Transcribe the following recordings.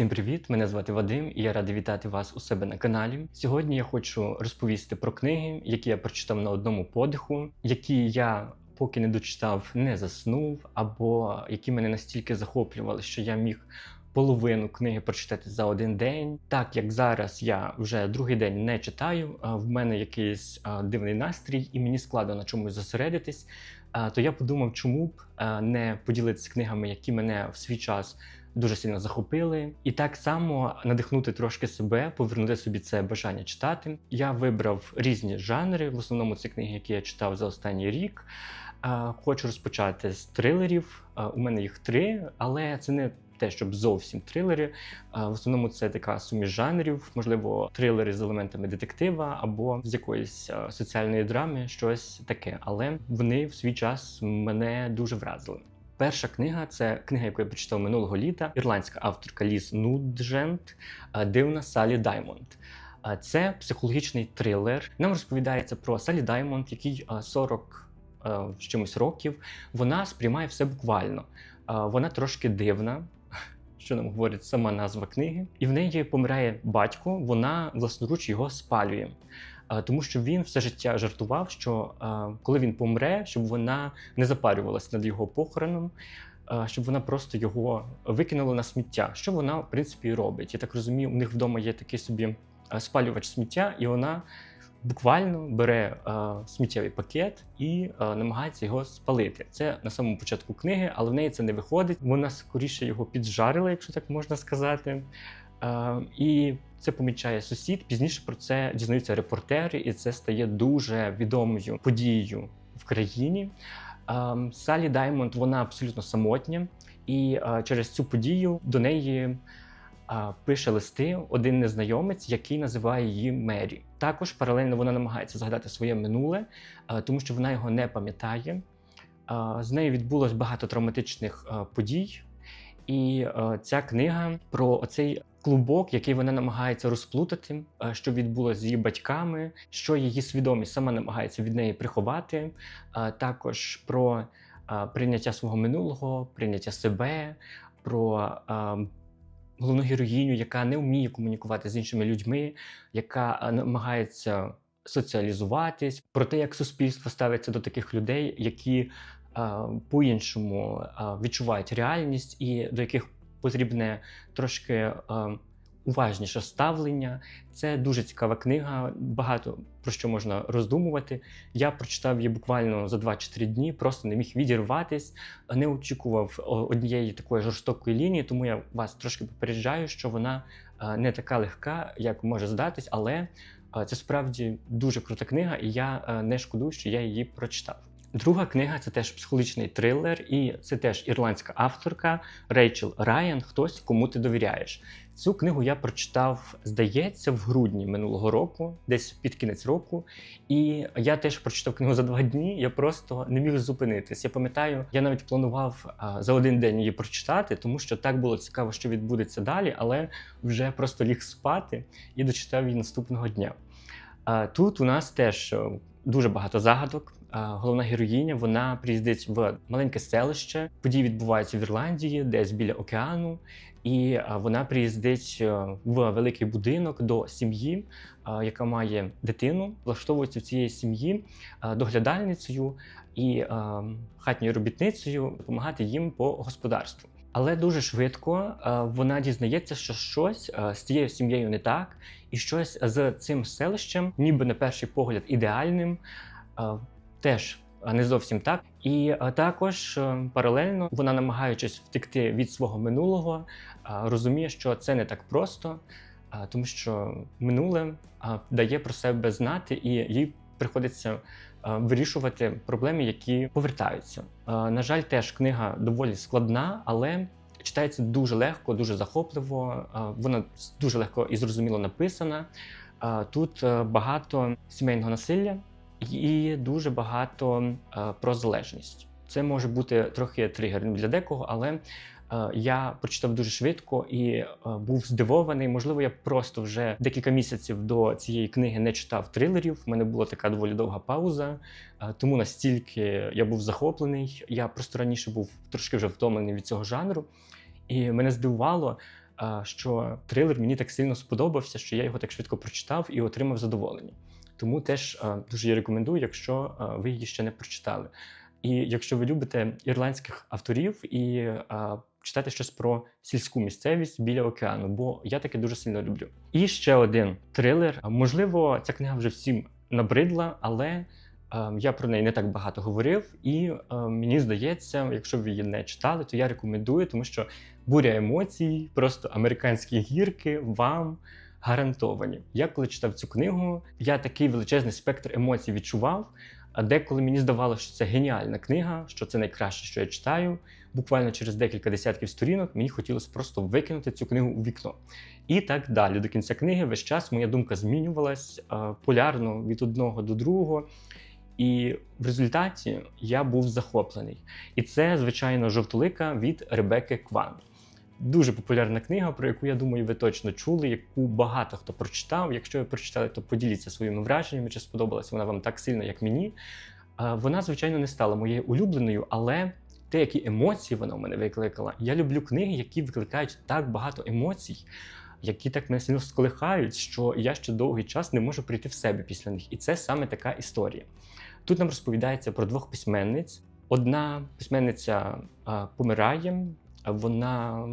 Всім привіт! Мене звати Вадим, і я радий вітати вас у себе на каналі. Сьогодні я хочу розповісти про книги, які я прочитав на одному подиху, які я поки не дочитав, не заснув, або які мене настільки захоплювали, що я міг. Половину книги прочитати за один день. Так як зараз я вже другий день не читаю, в мене якийсь дивний настрій, і мені складно на чомусь зосередитись. То я подумав, чому б не поділитися книгами, які мене в свій час дуже сильно захопили, і так само надихнути трошки себе, повернути собі це бажання читати. Я вибрав різні жанри. В основному це книги, які я читав за останній рік. Хочу розпочати з трилерів. У мене їх три, але це не те, щоб зовсім трилери. В основному це така суміш жанрів, можливо, трилери з елементами детектива або з якоїсь соціальної драми, щось таке. Але вони в свій час мене дуже вразили. Перша книга це книга, яку я прочитав минулого літа. Ірландська авторка Ліз Нуджент Дивна Салі Даймонд. Це психологічний трилер. Нам розповідається про Салі Даймонд, який а, 40 з чимось років. Вона сприймає все буквально. Вона трошки дивна. Що нам говорить сама назва книги, і в неї помирає батько. Вона власноруч його спалює, тому що він все життя жартував, що коли він помре, щоб вона не запарювалася над його похороном, щоб вона просто його викинула на сміття. Що вона в принципі робить? Я так розумію, у них вдома є такий собі спалювач сміття, і вона буквально бере сміттєвий пакет і намагається його спалити. Це на самому початку книги, але в неї це не виходить. Вона скоріше його піджарила, якщо так можна сказати. І це помічає сусід. Пізніше про це дізнаються репортери, і це стає дуже відомою подією в країні. Салі Даймонд вона абсолютно самотня, і а, через цю подію до неї пише листи один незнайомець, який називає її Мері. Також паралельно вона намагається згадати своє минуле, тому що вона його не пам'ятає. З нею відбулось багато травматичних подій, і ця книга про оцей клубок, який вона намагається розплутати, що відбулося з її батьками, що її свідомість сама намагається від неї приховати. Також про прийняття свого минулого, прийняття себе, про головну героїню, яка не вміє комунікувати з іншими людьми, яка намагається соціалізуватись, про те, як суспільство ставиться до таких людей, які по-іншому відчувають реальність, і до яких потрібне трошки а, уважніше ставлення. Це дуже цікава книга, багато про що можна роздумувати. Я прочитав її буквально за 2-3 дні, просто не міг відірватись, не очікував однієї такої жорстокої лінії, тому я вас трошки попереджаю, що вона а, не така легка, як може здатись, але це справді дуже крута книга, і я не шкодую, що я її прочитав. Друга книга це теж психологічний трилер, і це теж ірландська авторка Рейчел Райан. Хтось кому ти довіряєш. Цю книгу я прочитав, здається, в грудні минулого року, десь під кінець року. І я теж прочитав книгу за два дні. Я просто не міг зупинитись. Я пам'ятаю, я навіть планував за один день її прочитати, тому що так було цікаво, що відбудеться далі, але вже просто ліг спати і дочитав її наступного дня. Тут у нас теж е, дуже багато загадок. Головна героїня вона приїздить в маленьке селище. Події відбуваються в Ірландії, десь біля океану, і вона приїздить е, в великий будинок до сім'ї, яка має дитину, влаштовується в цієї сім'ї доглядальницею і хатньою робітницею допомагати їм по господарству. Але дуже швидко вона дізнається, що щось з цією сім'єю не так, і щось з цим селищем, ніби на перший погляд ідеальним, теж не зовсім так. І також паралельно вона, намагаючись втекти від свого минулого, розуміє, що це не так просто, тому що минуле дає про себе знати, і їй приходиться вирішувати проблеми, які повертаються. На жаль, теж книга доволі складна, але читається дуже легко, дуже захопливо. Вона дуже легко і зрозуміло написана. Тут е, багато сімейного насилля і дуже багато е, про залежність. Це може бути трохи тригерним для декого, але е, я прочитав дуже швидко і е, був здивований. Можливо, я просто вже декілька місяців до цієї книги не читав трилерів. У мене була така доволі довга пауза, тому настільки я був захоплений. Я просто раніше був трошки вже втомлений від цього жанру, і мене здивувало. що трилер мені так сильно сподобався, що я його так швидко прочитав і отримав задоволення. Тому теж а, дуже її рекомендую, якщо а, ви її ще не прочитали. І якщо ви любите ірландських авторів і а, читати щось про сільську місцевість біля океану, бо я таке дуже сильно люблю. І ще один трилер. Можливо, ця книга вже всім набридла, але е, я про неї не так багато говорив, і е, мені здається, якщо ви її не читали, то я рекомендую, тому що буря емоцій, просто американські гірки вам гарантовані. Я коли читав цю книгу, я такий величезний спектр емоцій відчував. А деколи мені здавалося, що це геніальна книга, що це найкраще, що я читаю. Буквально через декілька десятків сторінок мені хотілося просто викинути цю книгу у вікно. І так далі. До кінця книги весь час моя думка змінювалась е, полярно від одного до другого. І в результаті я був захоплений. І це, звичайно, жовтолика від Ребекки Кван. Дуже популярна книга, про яку я думаю, ви точно чули, яку багато хто прочитав. Якщо ви прочитали, то поділіться своїми враженнями, чи сподобалася вона вам так сильно, як мені. Вона, звичайно, не стала моєю улюбленою, але те, які емоції вона у мене викликала. Я люблю книги, які викликають так багато емоцій, які так мене сильно сколихають, що я ще довгий час не можу прийти в себе після них. І це саме така історія. Тут нам розповідається про двох письменниць. Одна письменниця помирає, вона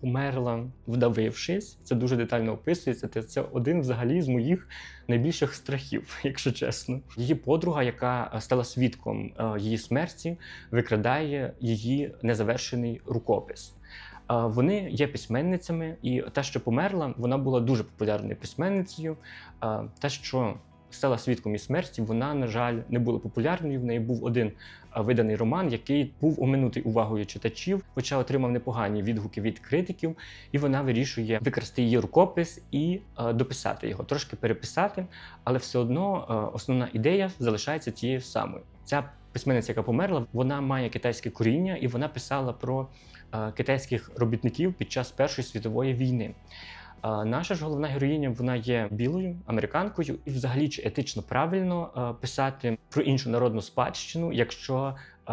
померла, вдавившись. Це дуже детально описується. Це, один взагалі з моїх найбільших страхів, якщо чесно. Її подруга, яка стала свідком її смерті, викрадає її незавершений рукопис. Вони є письменницями, і та, що померла, вона була дуже популярною письменницею. Та, що стала свідком її смерті, вона, на жаль, не була популярною. В неї був один виданий роман, який був оминутий увагою читачів, хоча отримав непогані відгуки від критиків, і вона вирішує викрасти її рукопис і дописати його, трошки переписати, але все одно основна ідея залишається тією самою. Ця письменниця, яка померла, вона має китайське коріння, і вона писала про китайських робітників під час Першої світової війни. Наша ж головна героїня вона є білою американкою, і взагалі чи етично правильно е, писати про іншу народну спадщину, якщо е,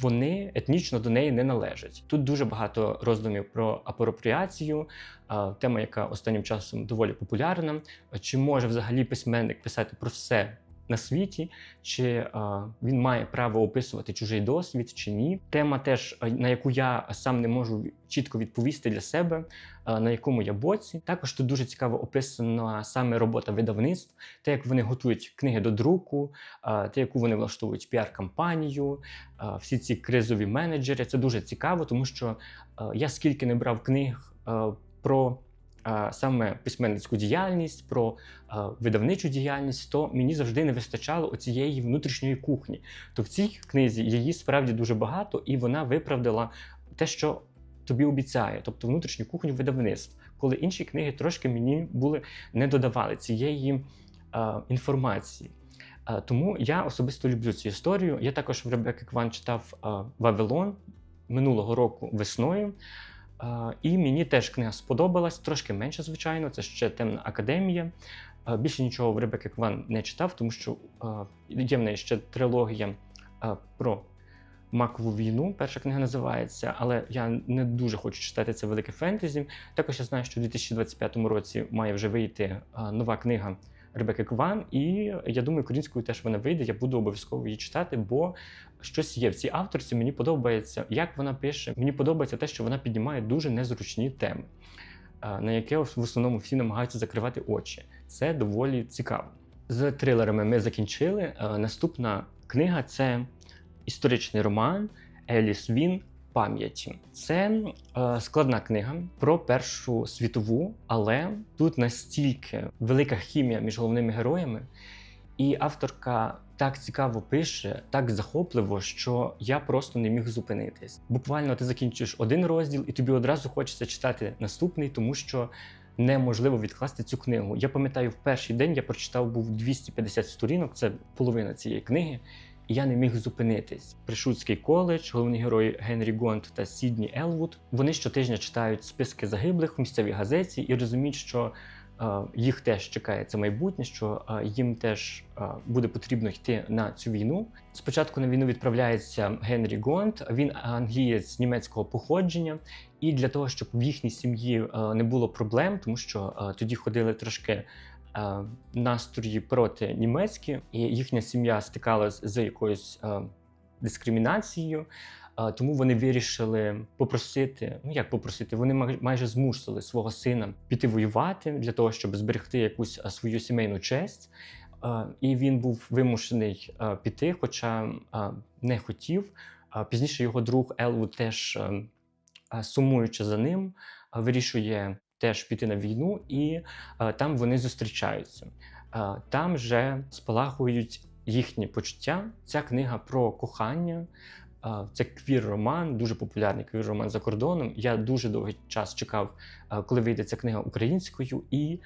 вони етнічно до неї не належать. Тут дуже багато роздумів про апропріацію, е, тема, яка останнім часом доволі популярна. Чи може взагалі письменник писати про все на світі, чи а, він має право описувати чужий досвід чи ні. Тема теж, на яку я сам не можу чітко відповісти для себе, а, на якому я боці. Також тут дуже цікаво описана саме робота видавництв, те, як вони готують книги до друку, те, яку вони влаштовують піар-кампанію, всі ці кризові менеджери. Це дуже цікаво, тому що я скільки не брав книг про саме письменницьку діяльність, про видавничу діяльність, то мені завжди не вистачало оцієї внутрішньої кухні. То в цій книзі її справді дуже багато, і вона виправдала те, що тобі обіцяє, тобто внутрішню кухню видавництв, коли інші книги трошки мені були не додавали цієї інформації. Тому я особисто люблю цю історію. Я також в Ребекки Кван читав а, Вавилон минулого року весною. І мені теж книга сподобалась, трошки менше, звичайно, це ще темна академія. Більше нічого в Ребекки Кван не читав, тому що є в неї ще трилогія про макову війну. Перша книга називається, але я не дуже хочу читати це велике фентезі. Також я знаю, що в 2025 році має вже вийти нова книга Ребекки Кван, і я думаю, українською теж вона вийде. Я буду обов'язково її читати, бо щось є в цій авторці. Мені подобається, як вона пише. Мені подобається те, що вона піднімає дуже незручні теми, на яке в основному всі намагаються закривати очі. Це доволі цікаво. З трилерами ми закінчили. Наступна книга це історичний роман Еліс Він. Пам'яті це е, складна книга про Першу світову, але тут настільки велика хімія між головними героями, і авторка так цікаво пише, так захопливо, що я просто не міг зупинитись. Буквально ти закінчуєш один розділ, і тобі одразу хочеться читати наступний, тому що неможливо відкласти цю книгу. Я пам'ятаю, в перший день я прочитав був 250 сторінок, це половина цієї книги. Я не міг зупинитись. Пришутський коледж, головні герої Генрі Гонт та Сідні Елвуд. Вони щотижня читають списки загиблих в місцевій газеті і розуміють, що е, їх теж чекає це майбутнє, що е, їм теж е, буде потрібно йти на цю війну. Спочатку на війну відправляється Генрі Гонт. Він англієць німецького походження, і для того, щоб в їхній сім'ї е, не було проблем, тому що е, тоді ходили трошки настрої проти німецькі, і їхня сім'я стикалась з якоюсь е, дискримінацією. Е, Тому вони вирішили попросити. Ну як попросити? Вони май- майже змусили свого сина піти воювати для того, щоб зберегти якусь е, свою сімейну честь. Е, І він був вимушений е, піти, хоча е, не хотів. Е, Пізніше його друг Елвуд теж, е, е, сумуючи за ним, е, вирішує теж піти на війну, і е, там вони зустрічаються. Е, Там вже спалахують їхні почуття. Ця книга про кохання. Е, Це квір-роман, дуже популярний квір-роман за кордоном. Я дуже довгий час чекав, е, коли вийде ця книга українською, і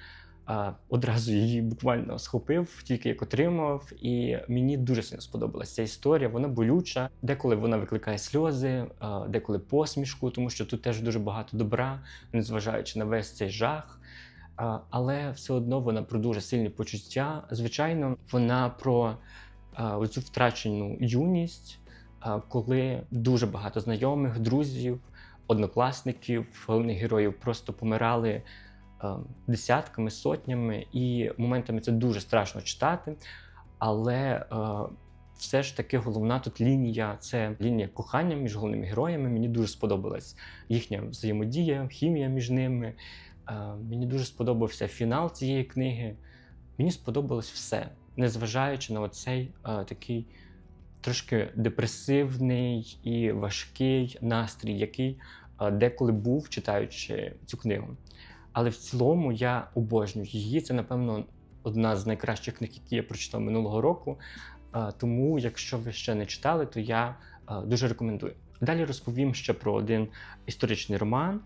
одразу її буквально схопив, тільки як отримав. І мені дуже сильно сподобалася ця історія. Вона болюча. Деколи вона викликає сльози, деколи посмішку, тому що тут теж дуже багато добра, незважаючи на весь цей жах. Але все одно вона про дуже сильні почуття. Звичайно, вона про оцю втрачену юність, коли дуже багато знайомих, друзів, однокласників, головних героїв просто помирали десятками, сотнями, і моментами це дуже страшно читати. Але е, все ж таки головна тут лінія це лінія кохання між головними героями. Мені дуже сподобалась їхня взаємодія, хімія між ними. Е, Мені дуже сподобався фінал цієї книги. Мені сподобалось все, незважаючи на оцей е, такий трошки депресивний і важкий настрій, який е, деколи був, читаючи цю книгу. Але в цілому я обожнюю її. Це, напевно, одна з найкращих книг, які я прочитав минулого року. Е, Тому, якщо ви ще не читали, то я е, дуже рекомендую. Далі розповім ще про один історичний роман.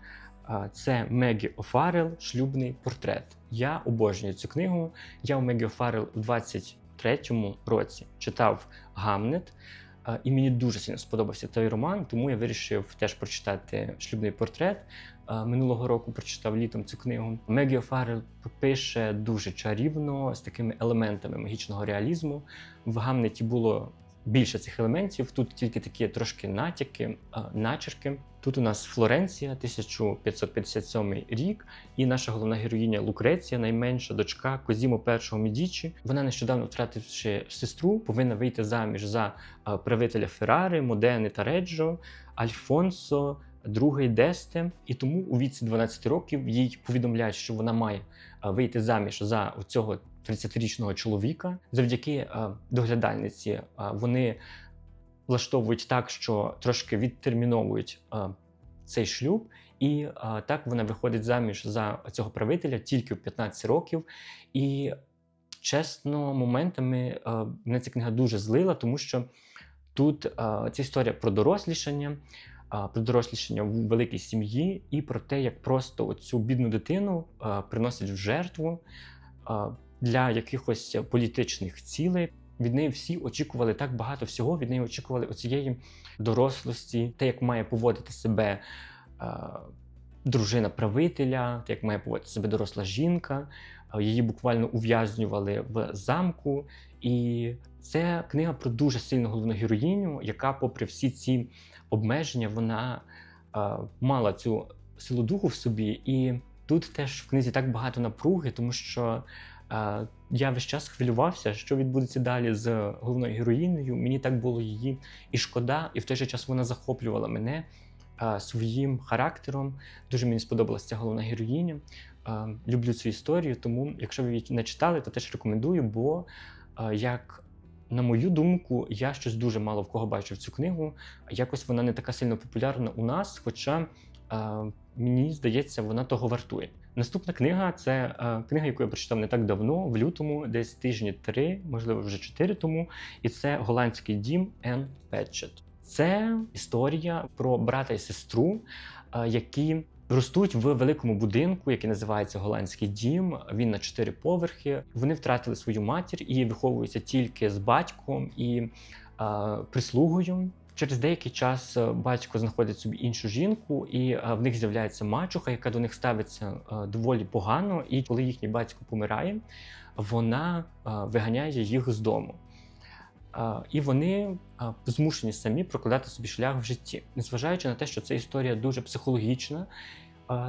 Е, Це Мегі О'Фаррелл Шлюбний портрет. Я обожнюю цю книгу. Я у Мегі О'Фаррелл у 23-му році читав Гамнет, і мені дуже сильно сподобався той роман, тому я вирішив теж прочитати шлюбний портрет. Е, Минулого року прочитав літом цю книгу. Мегі О'Фаррелл пише дуже чарівно з такими елементами магічного реалізму. В Гамнеті було більше цих елементів. Тут тільки такі трошки натяки, е, начерки. Тут у нас Флоренція, 1557 рік, і наша головна героїня Лукреція, найменша дочка Козімо І Медічі. Вона нещодавно втративши сестру, повинна вийти заміж за е, правителя Феррари, Модени та Реджо, Альфонсо. Другий Десте, і тому у віці 12 років їй повідомляють, що вона має е, вийти заміж за цього 30-річного чоловіка. Завдяки е, доглядальниці е, вони влаштовують так, що трошки відтерміновують цей шлюб, і так вона виходить заміж за цього правителя тільки в 15 років. І чесно, моментами мене ця книга дуже злила, тому що тут е, ця історія про дорослішання. Про дорослішання в великій сім'ї і про те, як просто цю бідну дитину приносять в жертву для якихось політичних цілей. Від неї всі очікували так багато всього. Від неї очікували оцієї дорослості, те, як має поводити себе дружина правителя, як має поводити себе доросла жінка. Е, Її буквально ув'язнювали в замку. І це книга про дуже сильну головну героїню, яка, попри всі ці обмеження, вона е, мала цю силу духу в собі. І тут теж в книзі так багато напруги, тому що е, я весь час хвилювався, що відбудеться далі з головною героїнею. Мені так було її і шкода, і в той же час вона захоплювала мене своїм характером. Дуже мені сподобалася ця головна героїня. Люблю цю історію, тому якщо ви її не читали, то теж рекомендую, бо як. На мою думку, я щось дуже мало в кого бачив цю книгу. Якось вона не така сильно популярна у нас, хоча мені здається, вона того вартує. Наступна книга це книга, яку я прочитав не так давно, в лютому, десь тижні три, можливо, вже чотири тому. І це голландський дім Ен Петчет. Це історія про брата і сестру, е, які ростуть в великому будинку, який називається Голландський дім. Він на чотири поверхи. Вони втратили свою матір і виховуються тільки з батьком і е, прислугою. Через деякий час е, батько знаходить собі іншу жінку, і в них з'являється мачуха, яка до них ставиться доволі погано. І коли їхній батько помирає, вона виганяє їх з дому. І вони змушені самі прокладати собі шлях в житті, незважаючи на те, що це історія дуже психологічна,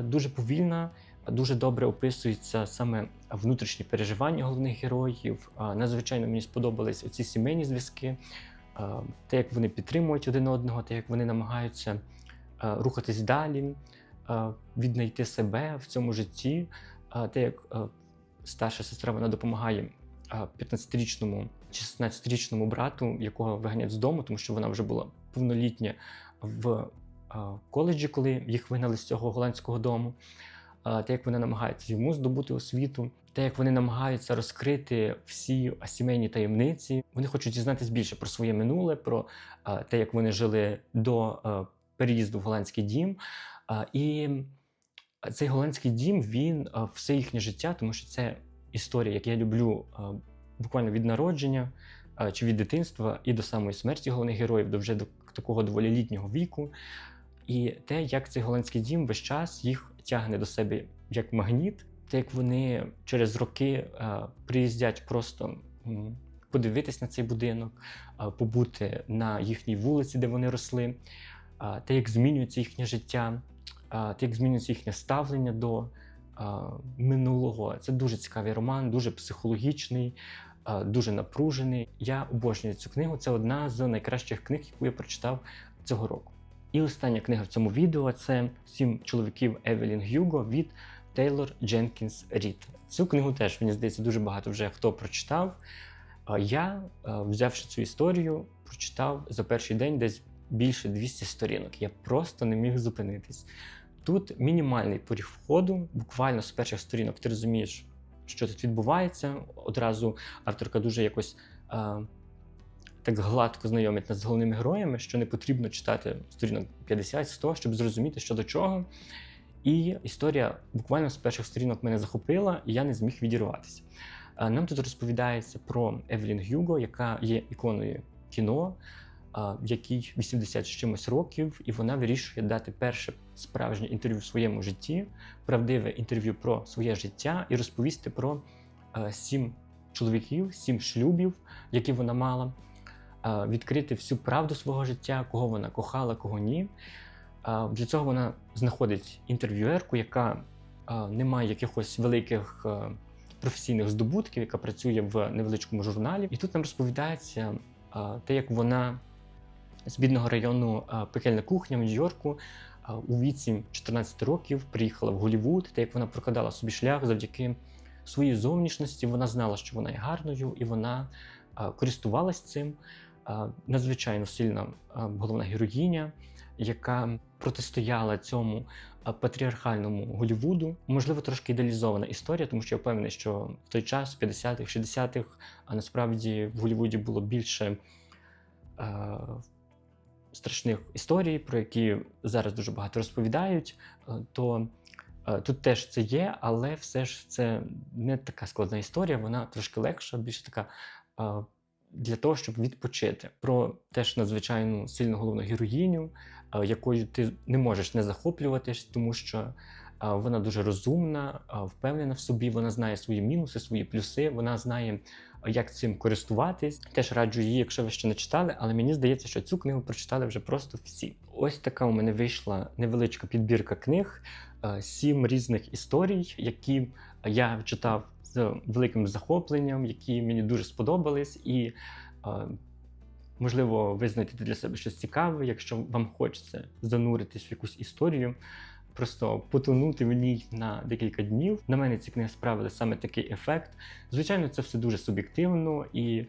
дуже повільна, дуже добре описуються саме внутрішні переживання головних героїв. Надзвичайно мені сподобались оці сімейні зв'язки, те, як вони підтримують один одного, те, як вони намагаються рухатись далі, віднайти себе в цьому житті, те, як старша сестра вона допомагає е, 15-річному чи 16-річному брату, якого виганять з дому, тому що вона вже була повнолітня в е, коледжі, коли їх вигнали з цього голландського дому. Е, Те, як вони намагаються йому здобути освіту, те, як вони намагаються розкрити всі сімейні таємниці. Вони хочуть дізнатися більше про своє минуле, про е, те, як вони жили до переїзду в голландський дім. І цей голландський дім він все їхнє життя, тому що це історія, як я люблю буквально від народження е, чи від дитинства і до самої смерті головних героїв, до вже до такого доволі літнього віку. І те, як цей голландський дім весь час їх тягне до себе як магніт, те, як вони через роки е, приїздять просто подивитись на цей будинок, е, побути на їхній вулиці, де вони росли, те, як змінюється їхнє життя, те, як змінюється їхнє ставлення до минулого. Це дуже цікавий роман, дуже психологічний, дуже напружений. Я обожнюю цю книгу. Це одна з найкращих книг, яку я прочитав цього року. І остання книга в цьому відео це сім чоловіків Евелін Гюго від Тейлор Дженкінс Рід. Цю книгу теж мені здається дуже багато вже хто прочитав. Я, е, взявши цю історію, прочитав за перший день десь більше 200 сторінок. Я просто не міг зупинитись. Тут мінімальний поріг входу, буквально з перших сторінок ти розумієш, що тут відбувається. Одразу авторка дуже якось. е, так гладко знайомить нас з головними героями, що не потрібно читати сторінок 50-100, щоб зрозуміти, що до чого. І історія буквально з перших сторінок мене захопила, і я не зміг відірватися. Е, Нам тут розповідається про Евелін Гюго, яка є іконою кіно, якій 80 з чимось років, і вона вирішує дати перше справжнє інтерв'ю в своєму житті, правдиве інтерв'ю про своє життя і розповісти про е, сім чоловіків, сім шлюбів, які вона мала е, відкрити всю правду свого життя, кого вона кохала, кого ні. Е, Для цього вона знаходить інтерв'юерку, яка не має якихось великих професійних здобутків, яка працює в невеличкому журналі. І тут нам розповідається те, як вона з бідного району е, пекельна кухня в Нью-Йорку е, у віці 14 років приїхала в Голлівуд, те, як вона прокладала собі шлях завдяки своїй зовнішності. Вона знала, що вона є гарною, і вона е, користувалась цим. Надзвичайно сильна головна героїня, яка протистояла цьому патріархальному Голлівуду. Можливо, трошки ідеалізована історія, тому що я впевнений, що в той час, в 50-х, 60-х, а насправді в Голлівуді було більше е, страшних історій, про які зараз дуже багато розповідають. е, То е, тут теж це є, але все ж це не така складна історія, вона трошки легша, більше така. е, Для того, щоб відпочити про теж надзвичайну сильну головну героїню, якою ти не можеш не захоплюватись, тому що вона дуже розумна, впевнена в собі, вона знає свої мінуси, свої плюси, вона знає, як цим користуватись. Теж раджу її, якщо ви ще не читали, але мені здається, що цю книгу прочитали вже просто всі. Ось така у мене вийшла невеличка підбірка книг, е, сім різних історій, які я читав з великим захопленням, які мені дуже сподобались, і е, можливо, ви знайдете для себе щось цікаве, якщо вам хочеться зануритись в якусь історію. Просто потонути в ній на декілька днів. На мене ці книги справили саме такий ефект. Звичайно, це все дуже суб'єктивно і е,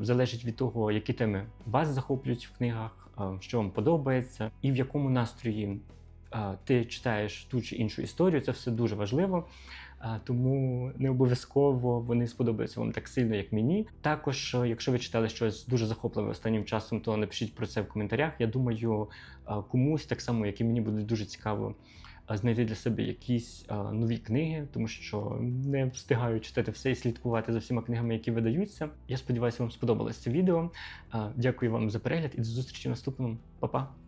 залежить від того, які теми вас захоплюють в книгах, е, що вам подобається, і в якому настрої е, ти читаєш ту чи іншу історію. Це все дуже важливо. Тому не обов'язково вони сподобаються вам так сильно, як мені. Також, е, якщо ви читали щось дуже захопливе останнім часом, то напишіть про це в коментарях. Я думаю, е, комусь так само, як і мені буде дуже цікаво знайти для себе якісь а, нові книги, тому що не встигаю читати все і слідкувати за всіма книгами, які видаються. Я сподіваюся, вам сподобалось це відео. А, Дякую вам за перегляд і до зустрічі в наступному. Па-па!